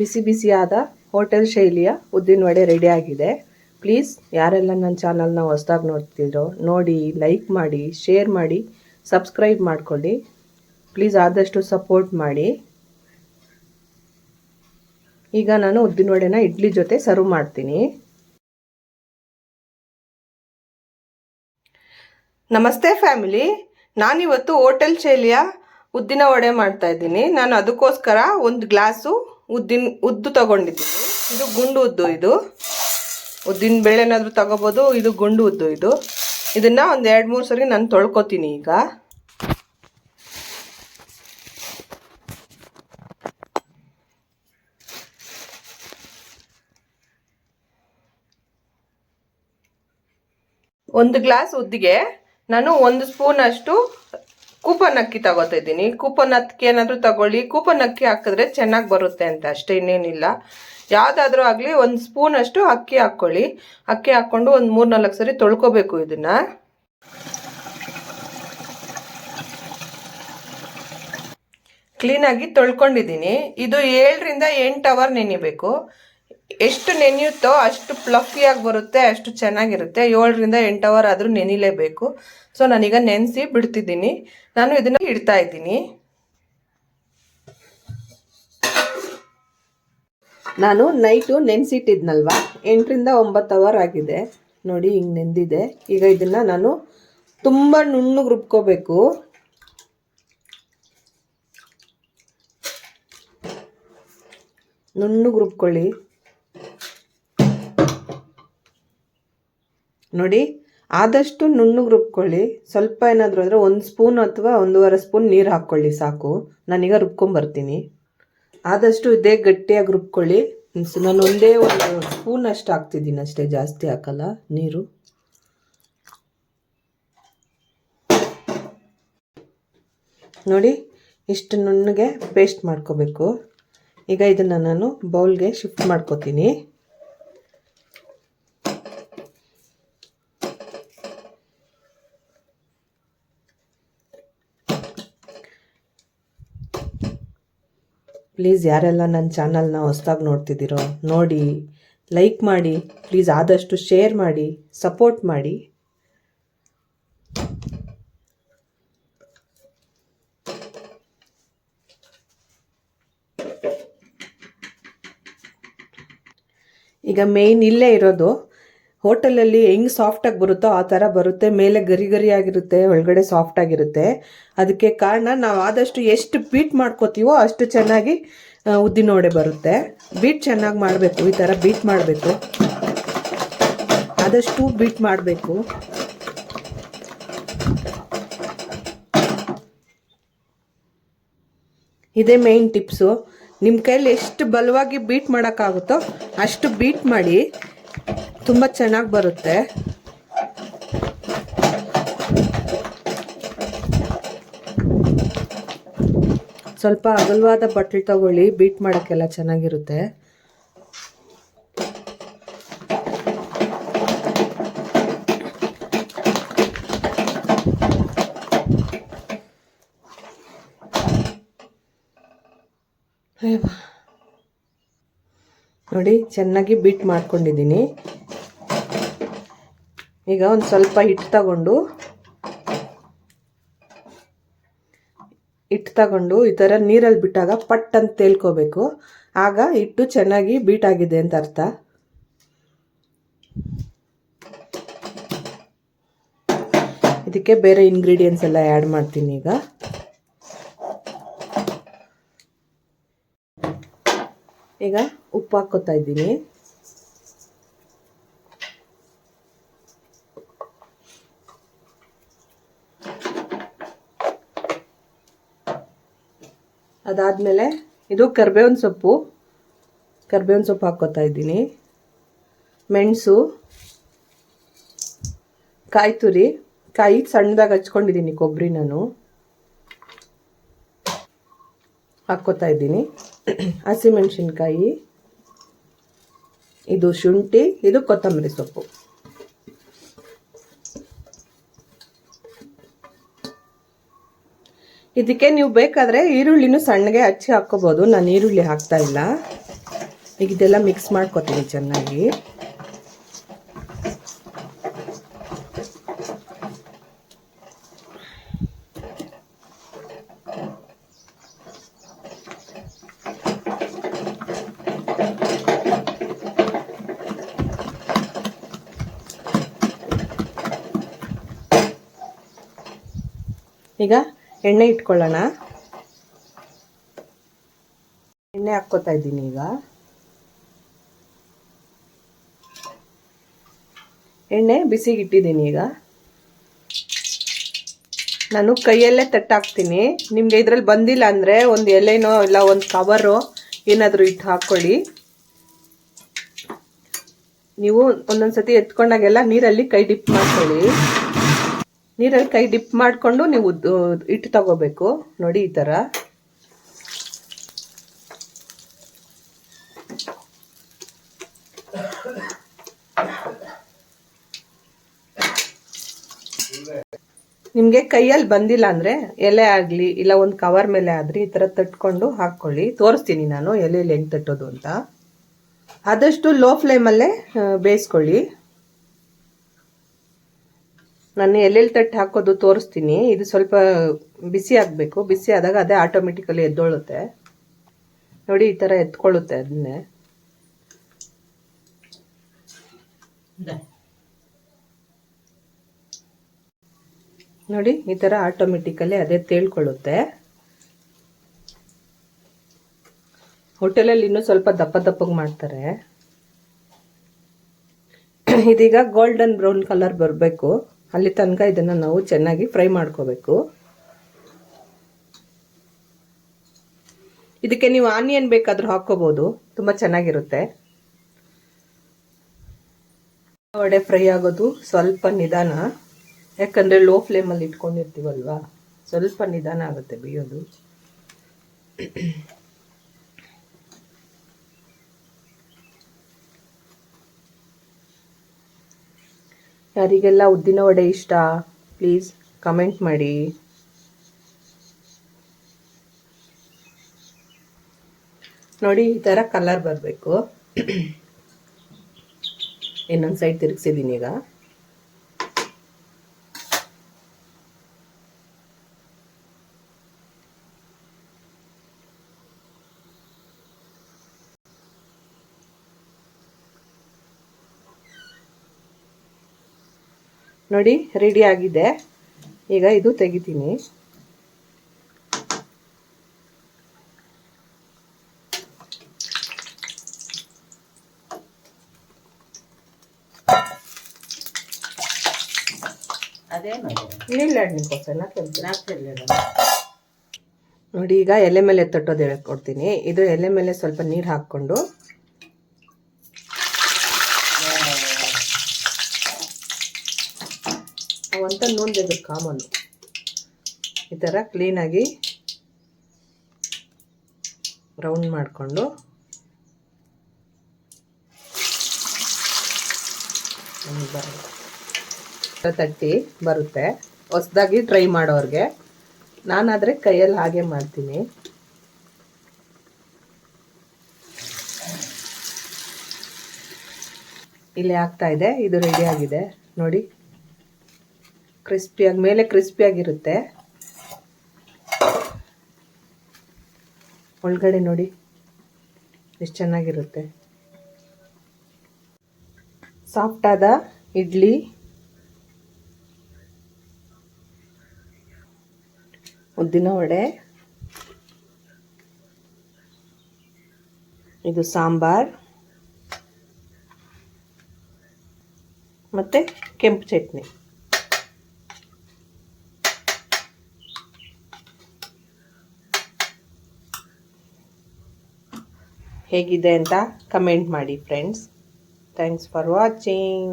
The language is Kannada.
ಬಿಸಿ ಬಿಸಿಯಾದ ಹೋಟೆಲ್ ಶೈಲಿಯ ಉದ್ದಿನ ವಡೆ ರೆಡಿ ಆಗಿದೆ. ಪ್ಲೀಸ್ ಯಾರೆಲ್ಲ ನನ್ನ ಚಾನಲ್ನ ಹೊಸ್ದಾಗಿ ನೋಡ್ತಿದ್ರೋ, ನೋಡಿ ಲೈಕ್ ಮಾಡಿ ಶೇರ್ ಮಾಡಿ ಸಬ್ಸ್ಕ್ರೈಬ್ ಮಾಡಿಕೊಳ್ಳಿ. ಪ್ಲೀಸ್ ಆದಷ್ಟು ಸಪೋರ್ಟ್ ಮಾಡಿ. ಈಗ ನಾನು ಉದ್ದಿನ ವಡೆನ ಇಡ್ಲಿ ಜೊತೆ ಸರ್ವ್ ಮಾಡ್ತೀನಿ. ನಮಸ್ತೆ ಫ್ಯಾಮಿಲಿ ನಾನಿವತ್ತು ಹೋಟೆಲ್ ಶೈಲಿಯ ಉದ್ದಿನ ವಡೆ ಮಾಡ್ತಾ ಇದ್ದೀನಿ. ನಾನು ಅದಕ್ಕೋಸ್ಕರ ಒಂದು ಗ್ಲಾಸು ಉದ್ದಿನ, ಉದ್ದು ತಗೊಂಡಿದ್ದೀನಿ. ಇದು ಗುಂಡು ಉದ್ದು ಇದು. ಉದ್ದಿನ ಬೇಳೆನಾದರೂ ತಗೋಬೋದು, ಇದು ಗುಂಡು ಉದ್ದು ಇದು. ಇದನ್ನು ಒಂದು ಎರಡು, ಮೂರು ಸರಿ ನಾನು ತೊಳ್ಕೊತೀನಿ ಈಗ. ಒಂದು ಗ್ಲಾಸ್ ಉದ್ದಿಗೆ ನಾನು ಒಂದು ಸ್ಪೂನ್ ಅಷ್ಟು ಕೂಪನ್ ಅಕ್ಕಿ ತಗೋತಾ ಇದ್ದೀನಿ. ಕೂಪನ್ ಅಕ್ಕಿ ಏನಾದರೂ ತಗೊಳ್ಳಿ. ಕೂಪನ್ ಅಕ್ಕಿ ಹಾಕಿದ್ರೆ ಚೆನ್ನಾಗಿ ಬರುತ್ತೆ ಅಂತ, ಅಷ್ಟೇ ಇನ್ನೇನಿಲ್ಲ. ಯಾವುದಾದ್ರೂ ಆಗಲಿ ಒಂದು ಸ್ಪೂನ್ ಅಷ್ಟು ಅಕ್ಕಿ ಹಾಕ್ಕೊಳ್ಳಿ ಅಕ್ಕಿ ಹಾಕ್ಕೊಂಡು ಒಂದು ಮೂರು ನಾಲ್ಕು ಸರಿ ತೊಳ್ಕೊಬೇಕು ಇದನ್ನು. ಕ್ಲೀನಾಗಿ ತೊಳ್ಕೊಂಡಿದ್ದೀನಿ. ಇದು ಏಳರಿಂದ ಎಂಟು ಅವರ್ ನೆನಿಬೇಕು. ಎಷ್ಟು ನೆನೆಯುತ್ತೋ ಅಷ್ಟು ಪ್ಲಫಿಯಾಗಿ ಬರುತ್ತೆ, ಅಷ್ಟು ಚೆನ್ನಾಗಿರುತ್ತೆ. ಏಳರಿಂದ ಎಂಟು ಅವರ್ ಆದರೂ ನೆನಿಲೇಬೇಕು. ಸೊ ನಾನೀಗ ನೆನೆಸಿ ಬಿಡ್ತಿದ್ದೀನಿ. ನಾನು ಇದನ್ನು ಇಡ್ತಾ ಇದ್ದೀನಿ. ನಾನು ನೈಟು ನೆನೆಸಿಟ್ಟಿದ್ನಲ್ವ? ಎಂಟರಿಂದ ಒಂಬತ್ತು ಅವರ್ ಆಗಿದೆ. ನೋಡಿ, ಹಿಂಗೆ ನೆಂದಿದೆ. ಈಗ ಇದನ್ನು ನಾನು ತುಂಬ ನುಣ್ಣು ರುಬ್ಕೋಬೇಕು ನುಣ್ಣು ರುಬ್ಕೊಳ್ಳಿ ನೋಡಿ, ಆದಷ್ಟು ನುಣ್ಣಗೆ ರುಬ್ಕೊಳ್ಳಿ. ಸ್ವಲ್ಪ ಏನಾದರೂ ಅಂದರೆ ಒಂದು ಸ್ಪೂನ್ ಅಥವಾ ಒಂದೂವರೆ ಸ್ಪೂನ್ ನೀರು ಹಾಕ್ಕೊಳ್ಳಿ ಸಾಕು. ನಾನೀಗ ರುಬ್ಕೊಂಬರ್ತೀನಿ. ಆದಷ್ಟು ಇದೇ ಗಟ್ಟಿಯಾಗಿ ರುಬ್ಕೊಳ್ಳಿ. ನಾನು ಒಂದೇ ಒಂದು ಸ್ಪೂನ್ ಅಷ್ಟು ಹಾಕ್ತಿದ್ದೀನಿ ಅಷ್ಟೇ, ಜಾಸ್ತಿ ಹಾಕಲ್ಲ ನೀರು. ನೋಡಿ, ಇಷ್ಟು ನುಣ್ಣಗೆ ಪೇಸ್ಟ್ ಮಾಡ್ಕೋಬೇಕು. ಈಗ ಇದನ್ನು ನಾನು ಬೌಲ್ಗೆ ಶಿಫ್ಟ್ ಮಾಡ್ಕೋತೀನಿ. ಪ್ಲೀಸ್ ಯಾರೆಲ್ಲ ನನ್ನ ಚಾನಲ್ನ ಹೊಸ್ದಾಗಿ ನೋಡ್ತಿದ್ದೀರೋ, ನೋಡಿ ಲೈಕ್ ಮಾಡಿ ಪ್ಲೀಸ್ ಆದಷ್ಟು ಶೇರ್ ಮಾಡಿ ಸಪೋರ್ಟ್ ಮಾಡಿ. ಈಗ ಮೇಯ್ನ್ ಇಲ್ಲೇ ಇರೋದು ಹೋಟೆಲಲ್ಲಿ ಹೆಂಗೆ ಸಾಫ್ಟಾಗಿ ಬರುತ್ತೋ ಆ ಥರ ಬರುತ್ತೆ. ಮೇಲೆ ಗರಿ ಗರಿ ಆಗಿರುತ್ತೆ ಒಳಗಡೆ ಸಾಫ್ಟ್ ಆಗಿರುತ್ತೆ. ಅದಕ್ಕೆ ಕಾರಣ ನಾವು ಆದಷ್ಟು ಎಷ್ಟು ಬೀಟ್ ಮಾಡ್ಕೋತೀವೋ ಅಷ್ಟು ಚೆನ್ನಾಗಿ ಉದ್ದಿನ ವಡೆ ಬರುತ್ತೆ. ಬೀಟ್ ಚೆನ್ನಾಗಿ ಮಾಡಬೇಕು, ಈ ಥರ ಬೀಟ್ ಮಾಡಬೇಕು. ಆದಷ್ಟು ಬೀಟ್ ಮಾಡಬೇಕು. ಇದೇ ಮೇನ್ ಟಿಪ್ಸು ನಿಮ್ಮ ಕೈಯಲ್ಲಿ ಎಷ್ಟು ಬಲವಾಗಿ ಬೀಟ್ ಮಾಡೋಕ್ಕಾಗುತ್ತೋ ಅಷ್ಟು ಬೀಟ್ ಮಾಡಿ. ತುಂಬ ಚೆನ್ನಾಗಿ ಬರುತ್ತೆ. ಸ್ವಲ್ಪ ಅಗಲವಾದ ಬಟ್ಲು ತಗೊಳ್ಳಿ ಬೀಟ್ ಮಾಡೋಕ್ಕೆಲ್ಲ ಚೆನ್ನಾಗಿರುತ್ತೆ. ನೋಡಿ ಚೆನ್ನಾಗಿ ಬೀಟ್ ಮಾಡ್ಕೊಂಡಿದ್ದೀನಿ. ಈಗ ಒಂದು ಸ್ವಲ್ಪ ಹಿಟ್ಟು ತಗೊಂಡು ಹಿಟ್ಟು ತಗೊಂಡು ಈ ಥರ ನೀರಲ್ಲಿ ಬಿಟ್ಟಾಗ ಪಟ್ ಅಂತ ತೇಲ್ಕೋಬೇಕು. ಆಗ ಹಿಟ್ಟು ಚೆನ್ನಾಗಿ ಬೀಟ್ ಆಗಿದೆ ಅಂತ ಅರ್ಥ. ಇದಕ್ಕೆ ಬೇರೆ ಇಂಗ್ರೀಡಿಯೆಂಟ್ಸ್ ಎಲ್ಲ ಆ್ಯಡ್ ಮಾಡ್ತೀನಿ ಈಗ. ಈಗ ಉಪ್ಪು ಹಾಕ್ಕೋತಾ ಇದ್ದೀನಿ. ಅದಾದಮೇಲೆ ಇದು ಕರ್ಬೇವಿನ ಸೊಪ್ಪು. ಕರ್ಬೇವಿನ ಸೊಪ್ಪು ಹಾಕ್ಕೋತಾ ಇದ್ದೀನಿ. ಮೆಣಸು. ಕಾಯಿ ತುರಿ. ಕಾಯಿ ಸಣ್ಣದಾಗಿ ಹಚ್ಕೊಂಡಿದ್ದೀನಿ ಕೊಬ್ಬರಿ ನಾನು. ಹಾಕ್ಕೋತಾ ಇದ್ದೀನಿ. ಹಸಿಮೆಣಸಿನ್ಕಾಯಿ. ಇದು ಶುಂಠಿ. ಇದು ಕೊತ್ತಂಬರಿ ಸೊಪ್ಪು. ಇದಕ್ಕೆ ನೀವು ಬೇಕಾದರೆ ಈರುಳ್ಳಿನೂ ಸಣ್ಣಗೆ ಹಚ್ಚಿ ಹಾಕ್ಕೋಬೋದು. ನಾನು ಈರುಳ್ಳಿ ಹಾಕ್ತಾ ಇಲ್ಲ. ಈಗ ಇದೆಲ್ಲ ಮಿಕ್ಸ್ ಮಾಡ್ಕೋತೀನಿ ಚೆನ್ನಾಗಿ. ಈಗ ಎಣ್ಣೆ ಇಟ್ಕೊಳ್ಳೋಣ. ಎಣ್ಣೆ ಹಾಕ್ಕೋತಾ ಇದ್ದೀನಿ ಈಗ. ಎಣ್ಣೆ ಬಿಸಿಗೆ ಇಟ್ಟಿದ್ದೀನಿ ಈಗ. ನಾನು ಕೈಯಲ್ಲೇ ತಟ್ಟಾಕ್ತೀನಿ. ನಿಮಗೆ ಇದರಲ್ಲಿ ಬಂದಿಲ್ಲ ಅಂದರೆ ಒಂದು ಎಲೆನೋ ಇಲ್ಲ ಒಂದು ಕವರು ಏನಾದರೂ ಇಟ್ಟು ಹಾಕ್ಕೊಳ್ಳಿ ನೀವು ಒಂದೊಂದು ಸತಿ ಎತ್ಕೊಂಡಾಗೆಲ್ಲ ನೀರಲ್ಲಿ ಕೈ ಡಿಪ್ ಮಾಡ್ಕೊಳ್ಳಿ. ನೀರಲ್ಲಿ ಕೈ ಡಿಪ್ ಮಾಡಿಕೊಂಡು ನೀವು ಇಟ್ಟು ತಗೋಬೇಕು. ನೋಡಿ ಈ ಥರ ನಿಮಗೆ ಕೈಯಲ್ಲಿ ಬಂದಿಲ್ಲ ಅಂದರೆ ಎಲೆ ಆಗಲಿ ಇಲ್ಲ ಒಂದು ಕವರ್ ಮೇಲೆ ಆದರೆ ಈ ಥರ ತಟ್ಕೊಂಡು ಹಾಕ್ಕೊಳ್ಳಿ ತೋರಿಸ್ತೀನಿ ನಾನು ಎಲೆಯಲ್ಲಿ ಹೆಂಗೆ ತಟ್ಟೋದು ಅಂತ. ಆದಷ್ಟು ಲೋ ಫ್ಲೇಮಲ್ಲೇ ಬೇಯಿಸ್ಕೊಳ್ಳಿ. ನಾನು ಎಲ್ಲೆಲ್ಲಿ ತಟ್ಟು ಹಾಕೋದು ತೋರಿಸ್ತೀನಿ. ಇದು ಸ್ವಲ್ಪ ಬಿಸಿ ಆಗಬೇಕು. ಬಿಸಿ ಆದಾಗ ಅದೇ ಆಟೋಮೆಟಿಕಲಿ ಎದ್ದೊಳುತ್ತೆ. ನೋಡಿ ಈ ಥರ ಎತ್ಕೊಳ್ಳುತ್ತೆ ಅದನ್ನೇ. ನೋಡಿ ಈ ಥರ ಆಟೋಮೆಟಿಕಲಿ ಅದೇ ತೇಳ್ಕೊಳ್ಳುತ್ತೆ. ಹೋಟೆಲಲ್ಲಿ ಇನ್ನೂ ಸ್ವಲ್ಪ ದಪ್ಪ ದಪ್ಪಗೆ ಮಾಡ್ತಾರೆ. ಇದೀಗ ಗೋಲ್ಡನ್ ಬ್ರೌನ್ ಕಲರ್ ಬರಬೇಕು. ಅಲ್ಲಿ ತನಕ ಇದನ್ನು ನಾವು ಚೆನ್ನಾಗಿ ಫ್ರೈ ಮಾಡ್ಕೋಬೇಕು. ಇದಕ್ಕೆ ನೀವು ಆನಿಯನ್ ಬೇಕಾದರೂ ಹಾಕ್ಕೋಬೋದು. ತುಂಬ ಚೆನ್ನಾಗಿರುತ್ತೆ. ವಡೆ ಫ್ರೈ ಆಗೋದು ಸ್ವಲ್ಪ ನಿಧಾನ. ಯಾಕಂದರೆ ಲೋ ಫ್ಲೇಮಲ್ಲಿ ಇಟ್ಕೊಂಡಿರ್ತೀವಲ್ವಾ? ಸ್ವಲ್ಪ ನಿಧಾನ ಆಗುತ್ತೆ ಬೇಯೋದು. ಯಾರಿಗೆಲ್ಲ ಉದ್ದಿನ ವಡೆ ಇಷ್ಟ ಪ್ಲೀಸ್ ಕಮೆಂಟ್ ಮಾಡಿ. ನೋಡಿ, ಈ ಥರ ಕಲರ್ ಬರಬೇಕು. ಇನ್ನೊಂದು ಸೈಡ್ ತಿರುಗಿಸಿದ್ದೀನಿ ಈಗ. ನೋಡಿ ರೆಡಿ ಆಗಿದೆ. ಈಗ ಇದು ತೆಗಿತೀನಿ. ನೋಡಿ ಈಗ ಎಲೆ ಮೇಲೆ ತಟ್ಟೋದು ಹೇಳ್ಕೊಡ್ತೀನಿ ಇದು ಎಲೆ ಮೇಲೆ ಸ್ವಲ್ಪ ನೀರು ಹಾಕ್ಕೊಂಡು ಅವಂತ ನೋಡಬೇಕು ಕಾಮನ್ನು ಈ ಥರ ಕ್ಲೀನಾಗಿ ರೌಂಡ್ ಮಾಡಿಕೊಂಡು ತಟ್ಟಿ ಬರುತ್ತೆ. ಹೊಸ್ದಾಗಿ ಟ್ರೈ ಮಾಡೋರಿಗೆ. ನಾನಾದರೆ ಕೈಯಲ್ಲಿ ಹಾಗೆ ಮಾಡ್ತೀನಿ. ಇಲ್ಲಿ ಆಗ್ತಾ ಇದೆ. ಇದು ರೆಡಿ ಆಗಿದೆ. ನೋಡಿ. ಕ್ರಿಸ್ಪಿಯಾಗಿ ಮೇಲೆ ಕ್ರಿಸ್ಪಿಯಾಗಿರುತ್ತೆ ಒಳಗಡೆ ನೋಡಿ, ಎಷ್ಟು ಚೆನ್ನಾಗಿರುತ್ತೆ. ಸಾಫ್ಟಾದ ಇಡ್ಲಿ. ಉದ್ದಿನ ವಡೆ. ಇದು ಸಾಂಬಾರ್. ಮತ್ತು ಕೆಂಪು ಚಟ್ನಿ. ಹೇಗಿದೆ ಅಂತ ಕಮೆಂಟ್ ಮಾಡಿ ಫ್ರೆಂಡ್ಸ್ ಥ್ಯಾಂಕ್ಸ್ ಫಾರ್ ವಾಚಿಂಗ್